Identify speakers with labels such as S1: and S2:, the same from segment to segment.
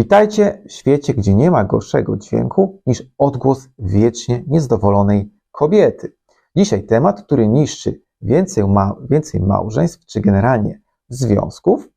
S1: Witajcie w świecie, gdzie nie ma gorszego dźwięku niż odgłos wiecznie niezadowolonej kobiety. Dzisiaj temat, który niszczy więcej, ma, więcej małżeństw, czy generalnie związków,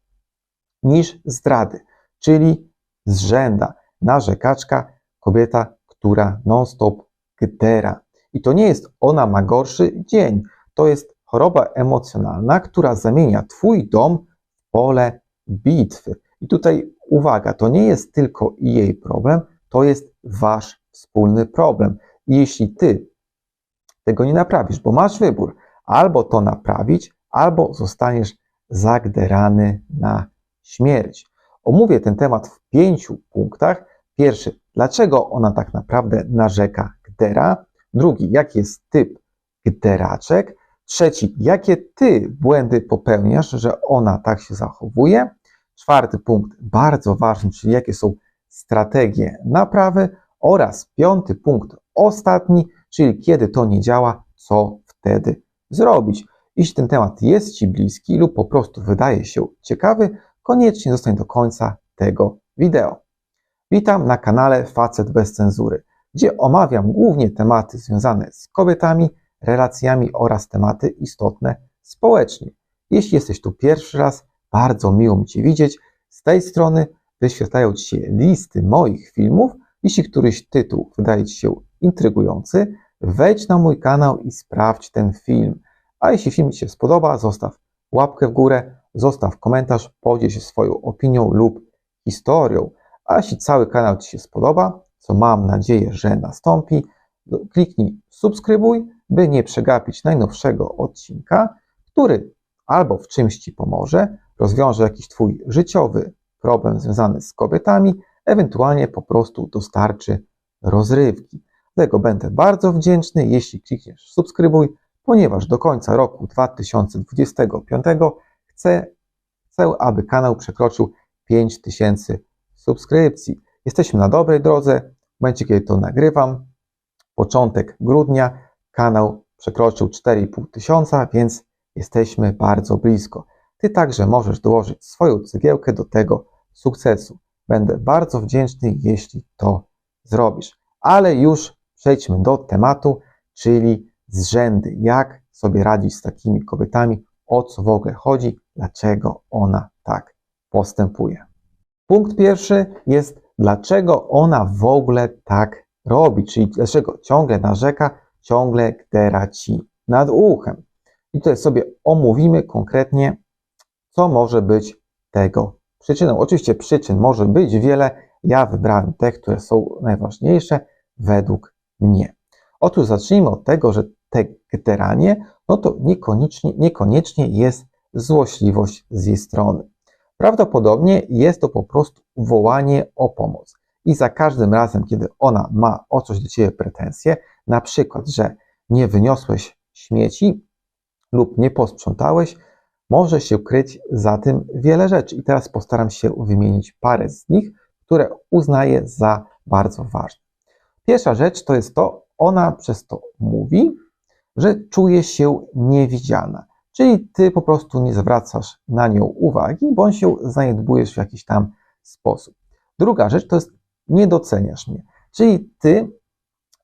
S1: niż zdrady, czyli zrzęda, narzekaczka, kobieta, która non-stop gdera. I to nie jest ona ma gorszy dzień, to jest choroba emocjonalna, która zamienia Twój dom w pole bitwy. I tutaj uwaga, to nie jest tylko jej problem, to jest Wasz wspólny problem. I jeśli Ty tego nie naprawisz, bo masz wybór, albo to naprawić, albo zostaniesz zagderany na śmierć. Omówię ten temat w pięciu punktach. Pierwszy, dlaczego ona tak naprawdę narzeka gdera. Drugi, jaki jest typ gderaczek. Trzeci, jakie ty błędy popełniasz, że ona tak się zachowuje. Czwarty punkt, bardzo ważny, czyli jakie są strategie naprawy. Oraz piąty punkt, ostatni, czyli kiedy to nie działa, co wtedy zrobić. Jeśli ten temat jest Ci bliski lub po prostu wydaje się ciekawy, koniecznie zostań do końca tego wideo. Witam na kanale Facet bez cenzury, gdzie omawiam głównie tematy związane z kobietami, relacjami oraz tematy istotne społecznie. Jeśli jesteś tu pierwszy raz, bardzo miło mi Cię widzieć. Z tej strony wyświetlają Ci się listy moich filmów. Jeśli któryś tytuł wydaje Ci się intrygujący, wejdź na mój kanał i sprawdź ten film. A jeśli film Ci się spodoba, zostaw łapkę w górę, zostaw komentarz, podziel się swoją opinią lub historią. A jeśli cały kanał Ci się spodoba, co mam nadzieję, że nastąpi, kliknij subskrybuj, by nie przegapić najnowszego odcinka, który albo w czymś Ci pomoże, rozwiąże jakiś Twój życiowy problem związany z kobietami, ewentualnie po prostu dostarczy rozrywki. Dlatego będę bardzo wdzięczny, jeśli klikniesz subskrybuj, ponieważ do końca roku 2025 chcę, chcę aby kanał przekroczył 5000 subskrypcji. Jesteśmy na dobrej drodze. W momencie, kiedy to nagrywam, początek grudnia, kanał przekroczył 4,5 tysiąca, więc jesteśmy bardzo blisko. Ty także możesz dołożyć swoją cegiełkę do tego sukcesu. Będę bardzo wdzięczny, jeśli to zrobisz. Ale już przejdźmy do tematu, czyli zrzędy. Jak sobie radzić z takimi kobietami, o co w ogóle chodzi, dlaczego ona tak postępuje. Punkt pierwszy jest, dlaczego ona w ogóle tak robi, czyli dlaczego ciągle narzeka, ciągle gdera ci nad uchem. I tutaj sobie omówimy konkretnie, co może być tego przyczyną. Oczywiście przyczyn może być wiele, ja wybrałem te, które są najważniejsze według mnie. Otóż zacznijmy od tego, że te gderanie, no to niekoniecznie, niekoniecznie jest złośliwość z jej strony. Prawdopodobnie jest to po prostu wołanie o pomoc. I za każdym razem, kiedy ona ma o coś do ciebie pretensje, na przykład, że nie wyniosłeś śmieci lub nie posprzątałeś, może się kryć za tym wiele rzeczy. I teraz postaram się wymienić parę z nich, które uznaję za bardzo ważne. Pierwsza rzecz to jest to, ona przez to mówi, że czuje się niewidziana. Czyli ty po prostu nie zwracasz na nią uwagi, bądź się zaniedbujesz w jakiś tam sposób. Druga rzecz to jest nie doceniasz mnie. Czyli ty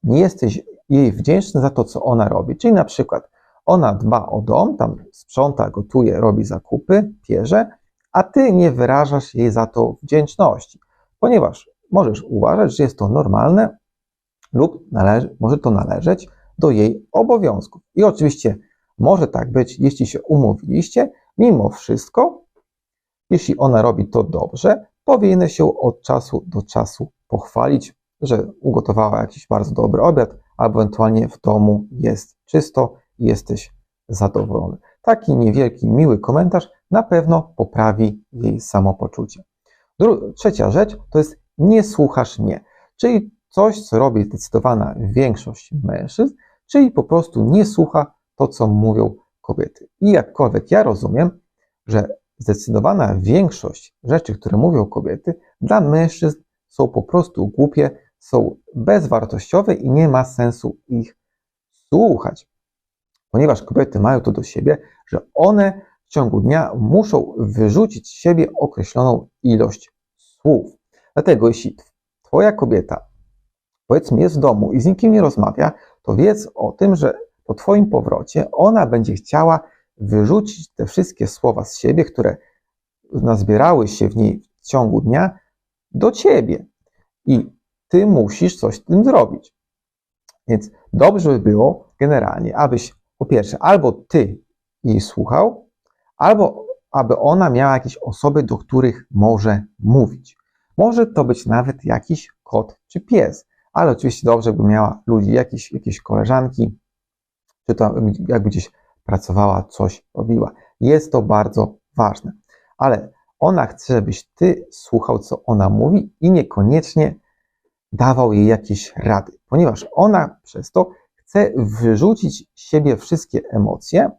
S1: nie jesteś jej wdzięczny za to, co ona robi. Czyli na przykład ona dba o dom, tam sprząta, gotuje, robi zakupy, pierze, a ty nie wyrażasz jej za to wdzięczności, ponieważ możesz uważać, że jest to normalne lub może to należeć do jej obowiązków. I oczywiście może tak być, jeśli się umówiliście, mimo wszystko, jeśli ona robi to dobrze, powinny się od czasu do czasu pochwalić, że ugotowała jakiś bardzo dobry obiad, albo ewentualnie w domu jest czysto i jesteś zadowolony. Taki niewielki, miły komentarz na pewno poprawi jej samopoczucie. Dru trzecia rzecz to jest nie słuchasz mnie, czyli coś, co robi zdecydowana większość mężczyzn, czyli po prostu nie słucha to, co mówią kobiety. I jakkolwiek ja rozumiem, że zdecydowana większość rzeczy, które mówią kobiety, dla mężczyzn są po prostu głupie, są bezwartościowe i nie ma sensu ich słuchać. Ponieważ kobiety mają to do siebie, że one w ciągu dnia muszą wyrzucić z siebie określoną ilość słów. Dlatego jeśli twoja kobieta, powiedzmy, jest w domu i z nikim nie rozmawia, to wiedz o tym, że po twoim powrocie ona będzie chciała wyrzucić te wszystkie słowa z siebie, które nazbierały się w niej w ciągu dnia, do ciebie. I ty musisz coś z tym zrobić. Więc dobrze by było generalnie, abyś po pierwsze albo ty jej słuchał, albo aby ona miała jakieś osoby, do których może mówić. Może to być nawet jakiś kot czy pies, ale oczywiście dobrze by miała ludzi, jakieś, jakieś koleżanki, czy to jakby gdzieś pracowała, coś robiła. Jest to bardzo ważne. Ale ona chce, żebyś ty słuchał, co ona mówi i niekoniecznie dawał jej jakieś rady, ponieważ ona przez to chce wyrzucić z siebie wszystkie emocje,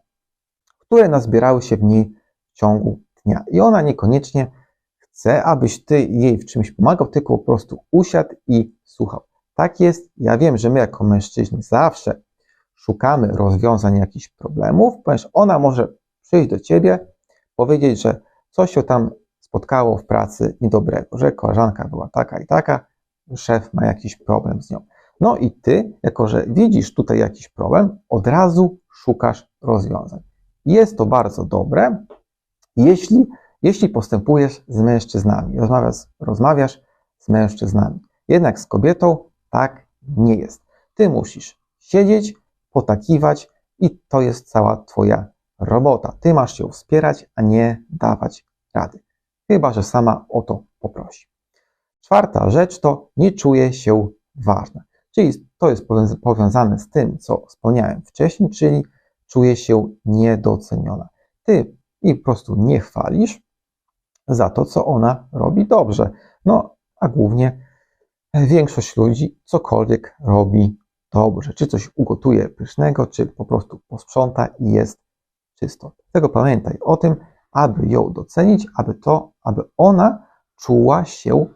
S1: które nazbierały się w niej w ciągu dnia. I ona niekoniecznie chce, abyś ty jej w czymś pomagał, tylko po prostu usiadł i słuchał. Tak jest. Ja wiem, że my jako mężczyźni zawsze szukamy rozwiązań jakichś problemów, ponieważ ona może przyjść do ciebie, powiedzieć, że coś się tam spotkało w pracy niedobrego, że koleżanka była taka i taka, szef ma jakiś problem z nią. No i ty, jako że widzisz tutaj jakiś problem, od razu szukasz rozwiązań. Jest to bardzo dobre, jeśli, jeśli postępujesz z mężczyznami, rozmawiasz, rozmawiasz z mężczyznami. Jednak z kobietą tak nie jest. Ty musisz siedzieć, potakiwać i to jest cała Twoja robota. Ty masz się wspierać, a nie dawać rady. Chyba, że sama o to poprosi. Czwarta rzecz to nie czuje się ważna. Czyli to jest powiązane z tym, co wspomniałem wcześniej, czyli czuje się niedoceniona. Ty i po prostu nie chwalisz za to, co ona robi dobrze. No, a głównie większość ludzi cokolwiek robi dobrze. Czy coś ugotuje pysznego, czy po prostu posprząta i jest czysto. Dlatego pamiętaj o tym, aby ją docenić, aby to, aby ona czuła się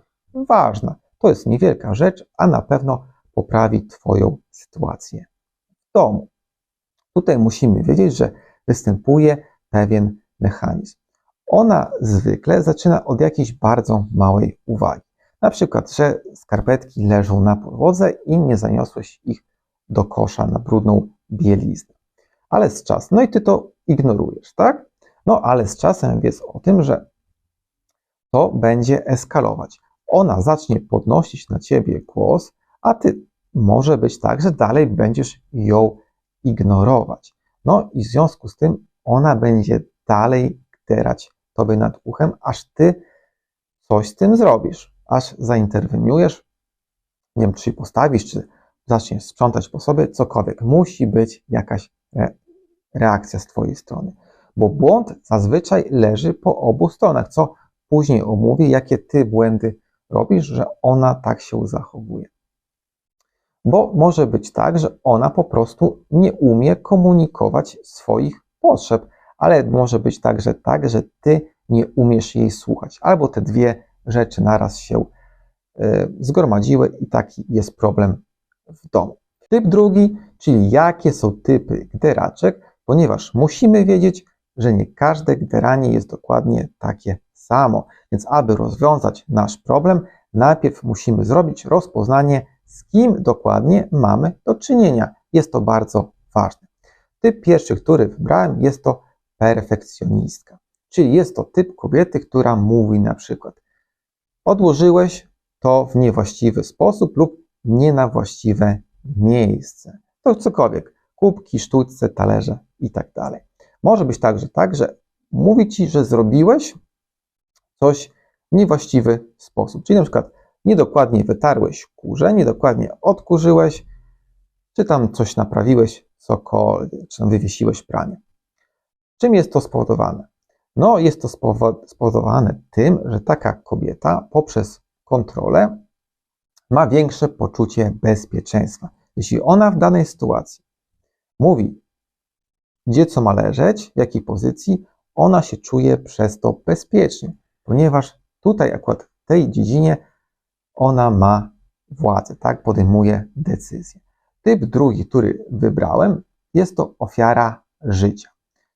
S1: ważna. To jest niewielka rzecz, a na pewno poprawi Twoją sytuację w domu. Tutaj musimy wiedzieć, że występuje pewien mechanizm. Ona zwykle zaczyna od jakiejś bardzo małej uwagi. Na przykład, że skarpetki leżą na podłodze i nie zaniosłeś ich do kosza na brudną bieliznę. Ale z czasem, no i ty to ignorujesz, tak? No ale z czasem wiedz o tym, że to będzie eskalować. Ona zacznie podnosić na ciebie głos, a ty może być tak, że dalej będziesz ją ignorować. No i w związku z tym ona będzie dalej gderać tobie nad uchem, aż ty coś z tym zrobisz, aż zainterweniujesz, nie wiem, czy się postawisz, czy zaczniesz sprzątać po sobie, cokolwiek. Musi być jakaś reakcja z twojej strony, bo błąd zazwyczaj leży po obu stronach, co później omówię, jakie ty błędy robisz, że ona tak się zachowuje. Bo może być tak, że ona po prostu nie umie komunikować swoich potrzeb, ale może być także tak, że ty nie umiesz jej słuchać, albo te dwie rzeczy naraz się y, zgromadziły i taki jest problem w domu. Typ drugi, czyli jakie są typy gderaczek, ponieważ musimy wiedzieć, że nie każde gderanie jest dokładnie takie samo. Więc aby rozwiązać nasz problem, najpierw musimy zrobić rozpoznanie, z kim dokładnie mamy do czynienia. Jest to bardzo ważne. Typ pierwszy, który wybrałem, jest to perfekcjonistka. Czyli jest to typ kobiety, która mówi na przykład odłożyłeś to w niewłaściwy sposób lub nie na właściwe miejsce. To cokolwiek. Kubki, sztućce, talerze i tak dalej. Może być także tak, że mówi ci, że zrobiłeś coś w niewłaściwy sposób. Czyli na przykład niedokładnie wytarłeś kurze, niedokładnie odkurzyłeś, czy tam coś naprawiłeś, cokolwiek, czy tam wywiesiłeś pranie. Czym jest to spowodowane? No, jest to spowodowane tym, że taka kobieta poprzez kontrolę ma większe poczucie bezpieczeństwa. Jeśli ona w danej sytuacji mówi, gdzie co ma leżeć, w jakiej pozycji, ona się czuje przez to bezpiecznie, ponieważ tutaj akurat w tej dziedzinie ona ma władzę, tak, podejmuje decyzję. Typ drugi, który wybrałem, jest to ofiara życia.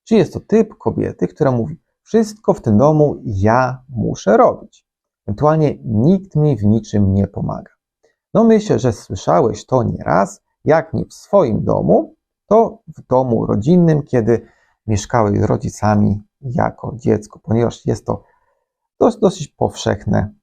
S1: Czyli jest to typ kobiety, która mówi, wszystko w tym domu ja muszę robić. Ewentualnie nikt mi w niczym nie pomaga. No myślę, że słyszałeś to nieraz, jak nie w swoim domu, to w domu rodzinnym, kiedy mieszkałeś z rodzicami jako dziecko, ponieważ jest to dosyć, powszechne,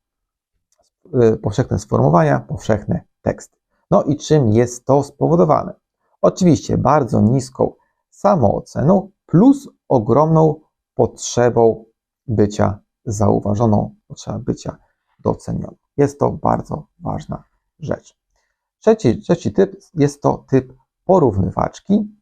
S1: powszechne sformułowania, powszechne teksty. No i czym jest to spowodowane? Oczywiście bardzo niską samooceną plus ogromną potrzebą bycia zauważoną, potrzeba bycia docenioną. Jest to bardzo ważna rzecz. Trzeci, trzeci typ jest to typ porównywaczki,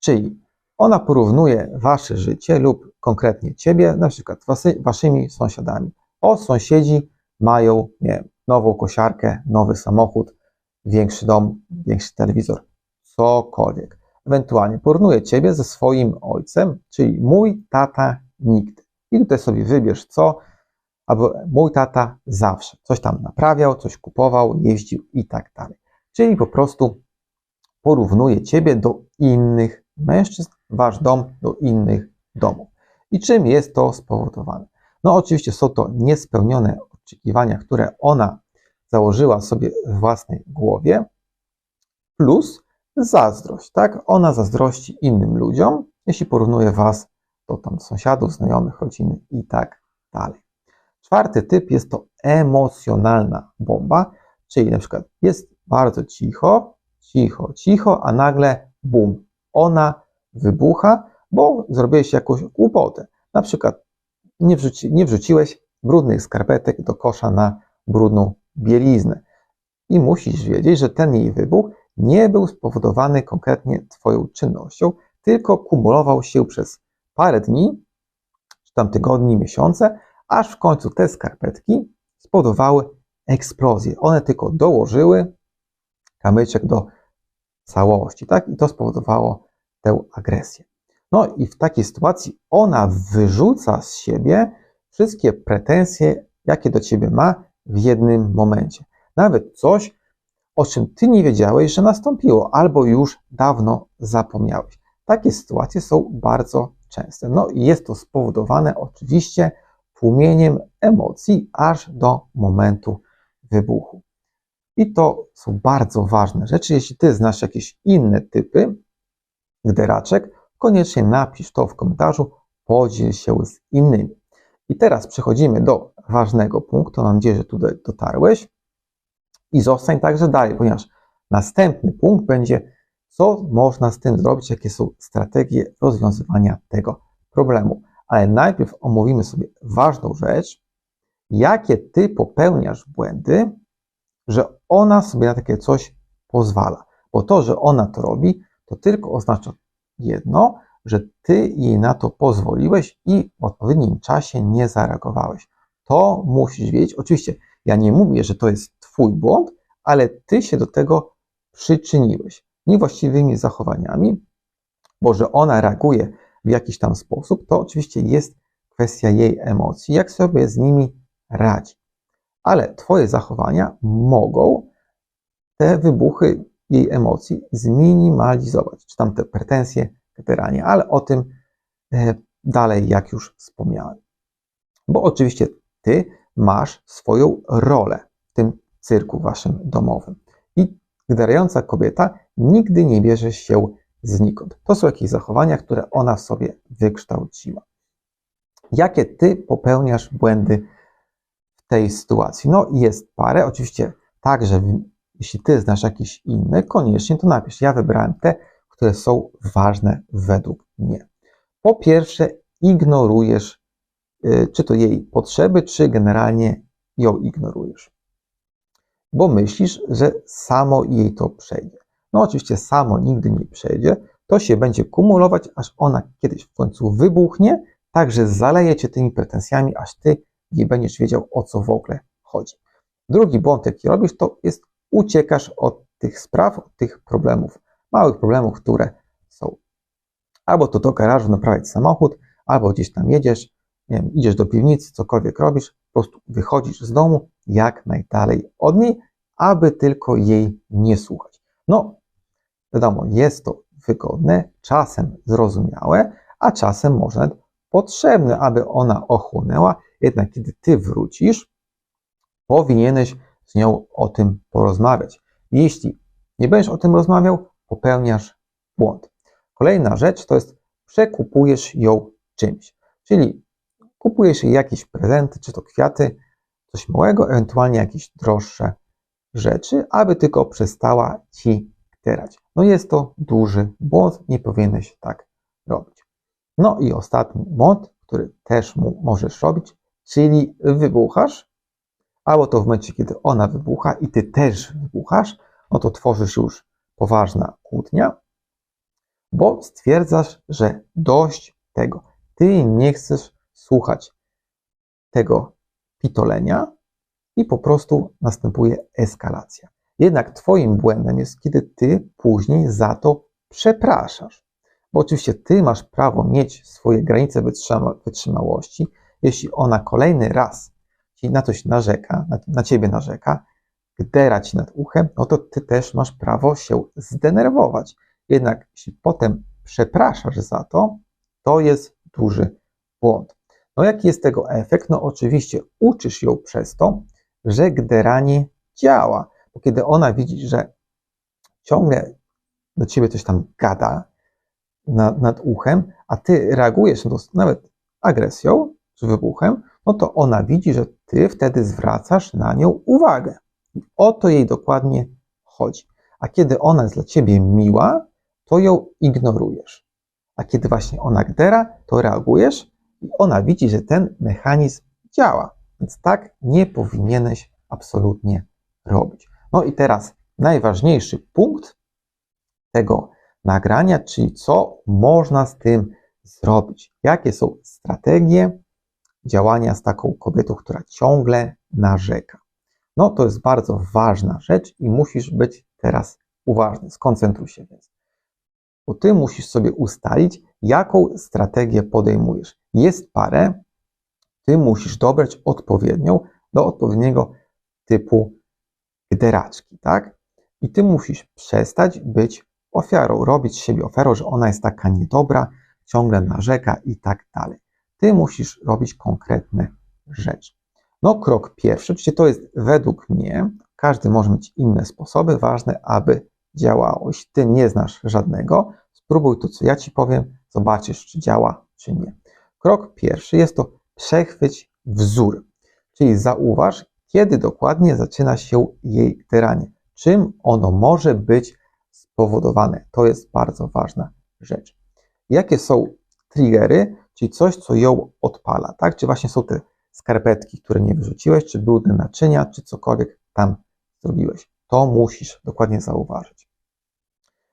S1: czyli ona porównuje wasze życie lub konkretnie ciebie, na przykład waszymi sąsiadami. O, sąsiedzi mają nie nową kosiarkę, nowy samochód, większy dom, większy telewizor, cokolwiek. Ewentualnie porównuje ciebie ze swoim ojcem, czyli mój tata nigdy. I tutaj sobie wybierz co, albo mój tata zawsze coś tam naprawiał, coś kupował, jeździł i tak dalej. Czyli po prostu porównuje ciebie do innych mężczyzn, wasz dom do innych domów. I czym jest to spowodowane? No oczywiście są to niespełnione oczekiwania, które ona założyła sobie w własnej głowie, plus zazdrość, tak? Ona zazdrości innym ludziom, jeśli porównuje was do tam sąsiadów, znajomych, rodziny i tak dalej. Czwarty typ jest to emocjonalna bomba, czyli na przykład jest bardzo cicho, cicho, cicho, a nagle bum, ona wybucha, bo zrobiłeś jakąś głupotę. Na przykład nie, wrzuci, nie wrzuciłeś brudnych skarpetek do kosza na brudną bieliznę. I musisz wiedzieć, że ten jej wybuch nie był spowodowany konkretnie Twoją czynnością, tylko kumulował się przez parę dni, czy tam tygodni, miesiące, aż w końcu te skarpetki spowodowały eksplozję. One tylko dołożyły kamyczek do całości, tak? I to spowodowało tę agresję. No i w takiej sytuacji ona wyrzuca z siebie wszystkie pretensje, jakie do ciebie ma w jednym momencie. Nawet coś, o czym ty nie wiedziałeś, że nastąpiło, albo już dawno zapomniałeś. Takie sytuacje są bardzo częste. No i jest to spowodowane oczywiście tłumieniem emocji aż do momentu wybuchu. I to są bardzo ważne rzeczy. Jeśli ty znasz jakieś inne typy gderaczek, koniecznie napisz to w komentarzu, podziel się z innymi. I teraz przechodzimy do ważnego punktu. Mam nadzieję, że tutaj dotarłeś. I zostań także dalej, ponieważ następny punkt będzie, co można z tym zrobić, jakie są strategie rozwiązywania tego problemu. Ale najpierw omówimy sobie ważną rzecz, jakie ty popełniasz błędy, że ona sobie na takie coś pozwala. Bo to, że ona to robi, to tylko oznacza jedno, że ty jej na to pozwoliłeś i w odpowiednim czasie nie zareagowałeś. To musisz wiedzieć. Oczywiście, ja nie mówię, że to jest twój błąd, ale ty się do tego przyczyniłeś niewłaściwymi zachowaniami, bo że ona reaguje w jakiś tam sposób, to oczywiście jest kwestia jej emocji, jak sobie z nimi radzi. Ale Twoje zachowania mogą te wybuchy jej emocji zminimalizować, czy tam te pretensje generalnie, ale o tym e, dalej, jak już wspomniałem. Bo oczywiście Ty masz swoją rolę w tym cyrku waszym domowym. I gdarająca kobieta nigdy nie bierze się znikąd. To są jakieś zachowania, które ona w sobie wykształciła. Jakie ty popełniasz błędy w tej sytuacji? No, jest parę. Oczywiście także, jeśli ty znasz jakieś inne, koniecznie to napisz. Ja wybrałem te, które są ważne według mnie. Po pierwsze, ignorujesz, y, czy to jej potrzeby, czy generalnie ją ignorujesz. Bo myślisz, że samo jej to przejdzie. No oczywiście samo nigdy nie przejdzie, to się będzie kumulować, aż ona kiedyś w końcu wybuchnie, także zaleje cię tymi pretensjami, aż ty nie będziesz wiedział, o co w ogóle chodzi. Drugi błąd, jaki robisz, to jest uciekasz od tych spraw, od tych problemów, małych problemów, które są. Albo to do garażu naprawiać samochód, albo gdzieś tam jedziesz, nie wiem, idziesz do piwnicy, cokolwiek robisz, po prostu wychodzisz z domu jak najdalej od niej, aby tylko jej nie słuchać. No, Wiadomo, jest to wygodne, czasem zrozumiałe, a czasem może potrzebne, aby ona ochłonęła. Jednak kiedy ty wrócisz, powinieneś z nią o tym porozmawiać. Jeśli nie będziesz o tym rozmawiał, popełniasz błąd. Kolejna rzecz to jest przekupujesz ją czymś. Czyli kupujesz jej jakieś prezenty, czy to kwiaty, coś małego, ewentualnie jakieś droższe rzeczy, aby tylko przestała ci terać. No jest to duży błąd, nie powinieneś tak robić. No i ostatni błąd, który też mu możesz robić, czyli wybuchasz, albo to w momencie, kiedy ona wybucha i ty też wybuchasz, no to tworzysz już poważna kłótnia, bo stwierdzasz, że dość tego. Ty nie chcesz słuchać tego pitolenia i po prostu następuje eskalacja. Jednak Twoim błędem jest, kiedy Ty później za to przepraszasz. Bo oczywiście Ty masz prawo mieć swoje granice wytrzyma wytrzymałości. Jeśli ona kolejny raz Ci na coś narzeka, na, na Ciebie narzeka, gdera Ci nad uchem, no to Ty też masz prawo się zdenerwować. Jednak jeśli potem przepraszasz za to, to jest duży błąd. No jaki jest tego efekt? No oczywiście uczysz ją przez to, że gderanie działa. Bo kiedy ona widzi, że ciągle do ciebie coś tam gada nad, uchem, a ty reagujesz na to nawet agresją czy wybuchem, no to ona widzi, że ty wtedy zwracasz na nią uwagę. O to jej dokładnie chodzi. A kiedy ona jest dla ciebie miła, to ją ignorujesz. A kiedy właśnie ona gdera, to reagujesz i ona widzi, że ten mechanizm działa. Więc tak nie powinieneś absolutnie robić. No i teraz najważniejszy punkt tego nagrania, czyli co można z tym zrobić. Jakie są strategie działania z taką kobietą, która ciągle narzeka. No to jest bardzo ważna rzecz i musisz być teraz uważny. Skoncentruj się więc. Bo ty musisz sobie ustalić, jaką strategię podejmujesz. Jest parę, ty musisz dobrać odpowiednią do odpowiedniego typu gderaczki, tak? I ty musisz przestać być ofiarą, robić z siebie ofiarą, że ona jest taka niedobra, ciągle narzeka i tak dalej. Ty musisz robić konkretne rzeczy. No, krok pierwszy, oczywiście to jest według mnie, każdy może mieć inne sposoby, ważne, aby działało. Jeśli ty nie znasz żadnego, spróbuj to, co ja ci powiem, zobaczysz, czy działa, czy nie. Krok pierwszy jest to przechwyć wzór, czyli zauważ, kiedy dokładnie zaczyna się jej tyranie, czym ono może być spowodowane. To jest bardzo ważna rzecz. Jakie są triggery, czyli coś, co ją odpala, tak? Czy właśnie są te skarpetki, które nie wyrzuciłeś, czy brudne naczynia, czy cokolwiek tam zrobiłeś. To musisz dokładnie zauważyć.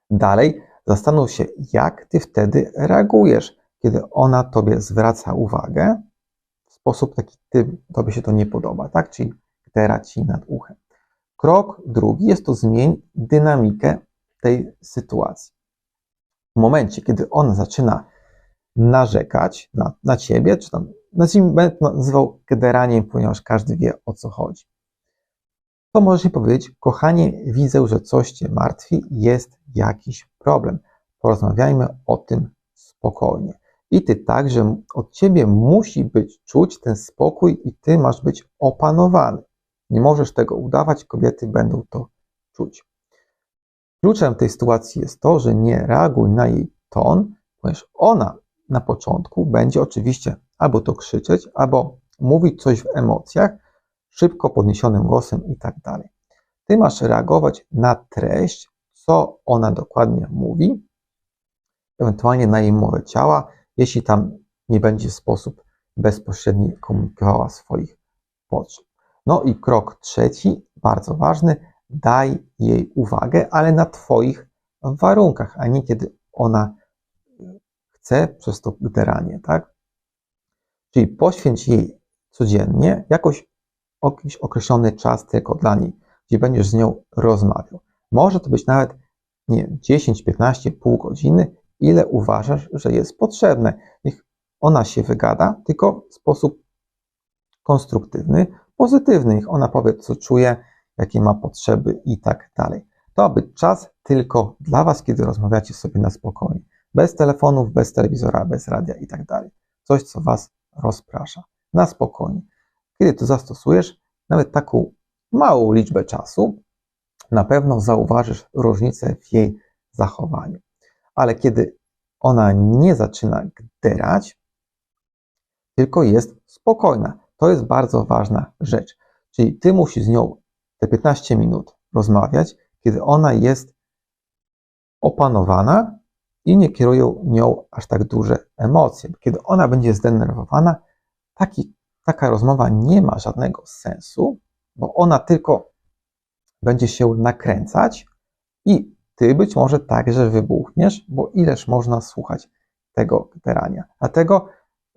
S1: Dalej, zastanów się, jak ty wtedy reagujesz, kiedy ona tobie zwraca uwagę w sposób taki, ty, tobie się to nie podoba, tak? Czyli gdera ci nad uchem. Krok drugi jest to zmień dynamikę tej sytuacji. W momencie, kiedy ona zaczyna narzekać na, na ciebie, czy tam nazwijmy, będę nazywał gderaniem, ponieważ każdy wie o co chodzi. To możesz jej powiedzieć, kochanie, widzę, że coś cię martwi, jest jakiś problem. Porozmawiajmy o tym spokojnie. I ty także od ciebie musi być czuć ten spokój i ty masz być opanowany. Nie możesz tego udawać, kobiety będą to czuć. Kluczem tej sytuacji jest to, że nie reaguj na jej ton, ponieważ ona na początku będzie oczywiście albo to krzyczeć, albo mówić coś w emocjach, szybko podniesionym głosem i tak dalej. Ty masz reagować na treść, co ona dokładnie mówi, ewentualnie na jej mowę ciała, jeśli tam nie będzie w sposób bezpośredni komunikowała swoich potrzeb. No i krok trzeci, bardzo ważny, daj jej uwagę, ale na Twoich warunkach, a nie kiedy ona chce przez to gderanie, tak? Czyli poświęć jej codziennie jakoś jakiś określony czas tylko dla niej, gdzie będziesz z nią rozmawiał. Może to być nawet nie wiem, 10, 15, pół godziny, ile uważasz, że jest potrzebne. Niech ona się wygada, tylko w sposób konstruktywny, pozytywny. Niech ona powie, co czuje, jakie ma potrzeby i tak dalej. To być czas tylko dla Was, kiedy rozmawiacie sobie na spokojnie. Bez telefonów, bez telewizora, bez radia i tak dalej. Coś, co Was rozprasza. Na spokojnie. Kiedy to zastosujesz, nawet taką małą liczbę czasu, na pewno zauważysz różnicę w jej zachowaniu. Ale kiedy ona nie zaczyna gderać, tylko jest spokojna, to jest bardzo ważna rzecz. Czyli ty musisz z nią te 15 minut rozmawiać, kiedy ona jest opanowana i nie kierują nią aż tak duże emocje. Kiedy ona będzie zdenerwowana, taki, taka rozmowa nie ma żadnego sensu, bo ona tylko będzie się nakręcać i ty być może także wybuchniesz, bo ileż można słuchać tego gderania. Dlatego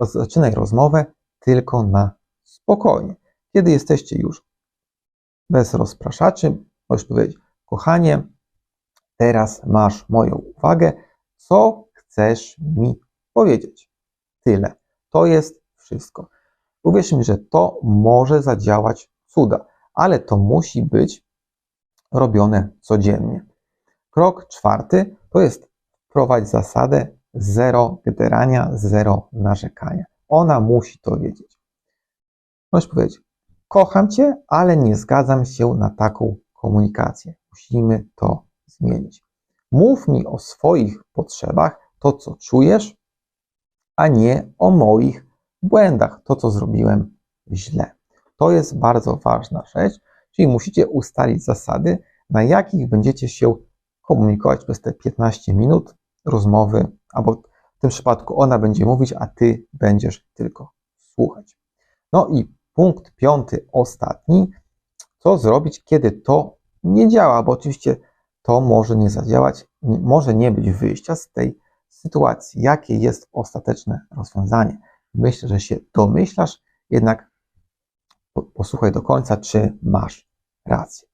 S1: zaczynaj rozmowę tylko na spokojnie. Kiedy jesteście już bez rozpraszaczy, możesz powiedzieć, kochanie, teraz masz moją uwagę, co chcesz mi powiedzieć? Tyle. To jest wszystko. Uwierz mi, że to może zadziałać cuda, ale to musi być robione codziennie. Krok czwarty to jest wprowadź zasadę zero gderania, zero narzekania. Ona musi to wiedzieć. Możesz powiedzieć, kocham Cię, ale nie zgadzam się na taką komunikację. Musimy to zmienić. Mów mi o swoich potrzebach, to co czujesz, a nie o moich błędach, to co zrobiłem źle. To jest bardzo ważna rzecz, czyli musicie ustalić zasady, na jakich będziecie się komunikować przez te 15 minut rozmowy, albo w tym przypadku ona będzie mówić, a ty będziesz tylko słuchać. No i punkt piąty, ostatni. Co zrobić, kiedy to nie działa? Bo oczywiście to może nie zadziałać, może nie być wyjścia z tej sytuacji. Jakie jest ostateczne rozwiązanie? Myślę, że się domyślasz, jednak posłuchaj do końca, czy masz rację.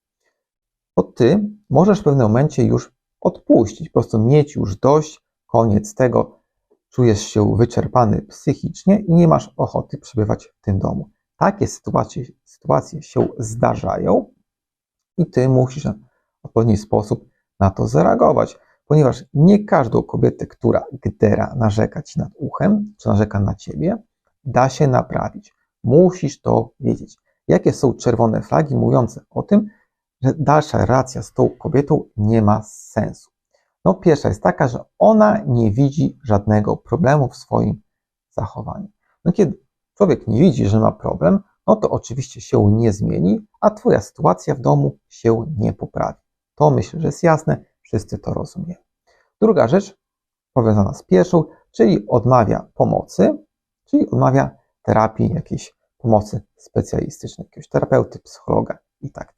S1: Bo ty możesz w pewnym momencie już odpuścić, po prostu mieć już dość, koniec tego, czujesz się wyczerpany psychicznie i nie masz ochoty przebywać w tym domu. Takie sytuacje, sytuacje się zdarzają i ty musisz odpowiedni sposób na to zareagować, ponieważ nie każdą kobietę, która gdera, narzeka ci nad uchem, czy narzeka na ciebie, da się naprawić. Musisz to wiedzieć. Jakie są czerwone flagi mówiące o tym, że dalsza relacja z tą kobietą nie ma sensu? No, pierwsza jest taka, że ona nie widzi żadnego problemu w swoim zachowaniu. No, kiedy człowiek nie widzi, że ma problem, no to oczywiście się nie zmieni, a Twoja sytuacja w domu się nie poprawi. To myślę, że jest jasne, wszyscy to rozumieją. Druga rzecz, powiązana z pierwszą, czyli odmawia pomocy, czyli odmawia terapii, jakiejś pomocy specjalistycznej, jakiegoś terapeuty, psychologa i tak.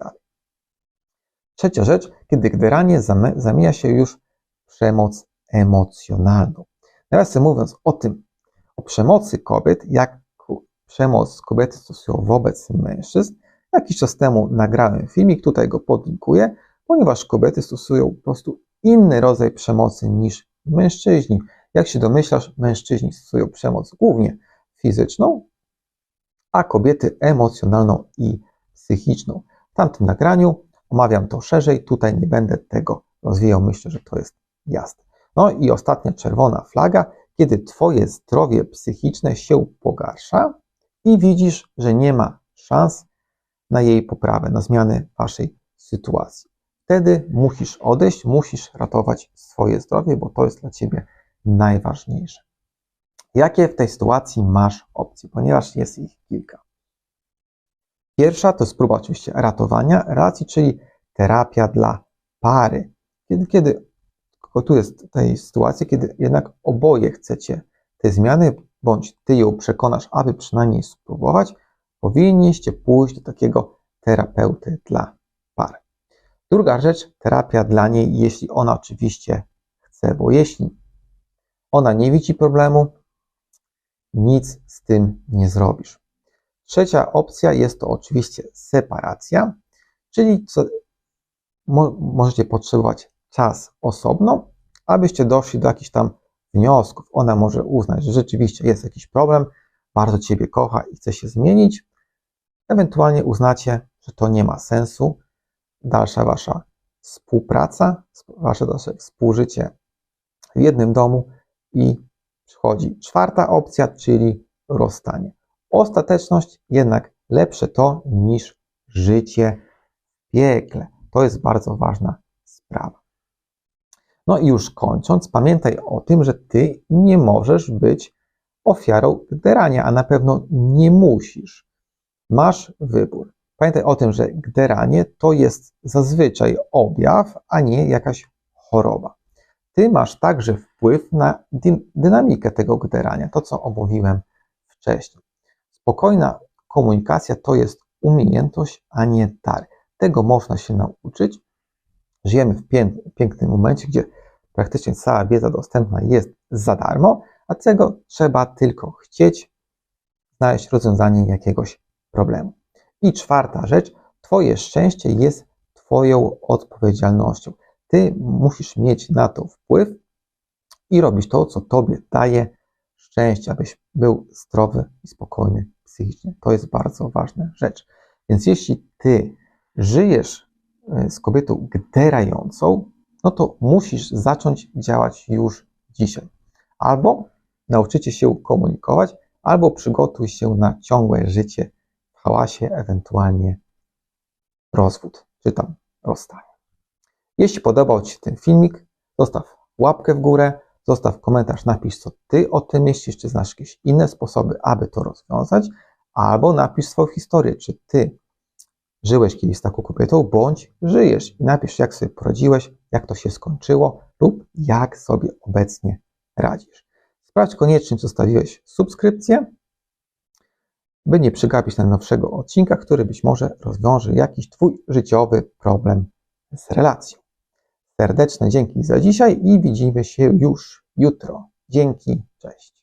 S1: Trzecia rzecz, kiedy gderanie zamienia się już przemoc emocjonalną. Nawiasem mówiąc o tym, o przemocy kobiet, jak przemoc kobiety stosują wobec mężczyzn, jakiś czas temu nagrałem filmik, tutaj go podlinkuję, ponieważ kobiety stosują po prostu inny rodzaj przemocy niż mężczyźni. Jak się domyślasz, mężczyźni stosują przemoc głównie fizyczną, a kobiety emocjonalną i psychiczną. W tamtym nagraniu omawiam to szerzej, tutaj nie będę tego rozwijał, myślę, że to jest jasne. No i ostatnia czerwona flaga, kiedy Twoje zdrowie psychiczne się pogarsza i widzisz, że nie ma szans na jej poprawę, na zmianę Waszej sytuacji. Wtedy musisz odejść, musisz ratować swoje zdrowie, bo to jest dla Ciebie najważniejsze. Jakie w tej sytuacji masz opcje, ponieważ jest ich kilka. Pierwsza to jest próba oczywiście ratowania relacji, czyli terapia dla pary. Kiedy, kiedy tu jest tej sytuacji, kiedy jednak oboje chcecie te zmiany, bądź ty ją przekonasz, aby przynajmniej spróbować, powinniście pójść do takiego terapeuty dla. Druga rzecz, terapia dla niej, jeśli ona oczywiście chce, bo jeśli ona nie widzi problemu, nic z tym nie zrobisz. Trzecia opcja jest to oczywiście separacja, czyli co, mo, możecie potrzebować czas osobno, abyście doszli do jakichś tam wniosków. Ona może uznać, że rzeczywiście jest jakiś problem, bardzo Ciebie kocha i chce się zmienić. Ewentualnie uznacie, że to nie ma sensu. Dalsza Wasza współpraca, Wasze współżycie w jednym domu i przychodzi czwarta opcja, czyli rozstanie. Ostateczność jednak lepsze to niż życie w piekle. To jest bardzo ważna sprawa. No i już kończąc, pamiętaj o tym, że ty nie możesz być ofiarą gderania, a na pewno nie musisz. Masz wybór. Pamiętaj o tym, że gderanie to jest zazwyczaj objaw, a nie jakaś choroba. Ty masz także wpływ na dy dynamikę tego gderania, to co omówiłem wcześniej. Spokojna komunikacja to jest umiejętność, a nie dar. Tego można się nauczyć. Żyjemy w pięknym momencie, gdzie praktycznie cała wiedza dostępna jest za darmo, a tego trzeba tylko chcieć, znaleźć rozwiązanie jakiegoś problemu. I czwarta rzecz, Twoje szczęście jest Twoją odpowiedzialnością. Ty musisz mieć na to wpływ i robić to, co Tobie daje szczęście, abyś był zdrowy i spokojny psychicznie. To jest bardzo ważna rzecz. Więc jeśli Ty żyjesz e, z kobietą gderającą, no to musisz zacząć działać już dzisiaj. Albo nauczycie się komunikować, albo przygotuj się na ciągłe życie hałasie, ewentualnie rozwód, czy tam rozstanie. Jeśli podobał Ci się ten filmik, zostaw łapkę w górę, zostaw komentarz, napisz co Ty o tym myślisz, czy znasz jakieś inne sposoby, aby to rozwiązać, albo napisz swoją historię, czy Ty żyłeś kiedyś z taką kobietą, bądź żyjesz i napisz jak sobie poradziłeś, jak to się skończyło lub jak sobie obecnie radzisz. Sprawdź koniecznie, czy zostawiłeś subskrypcję, by nie przegapić najnowszego odcinka, który być może rozwiąże jakiś Twój życiowy problem z relacją. Serdeczne dzięki za dzisiaj i widzimy się już jutro. Dzięki, cześć.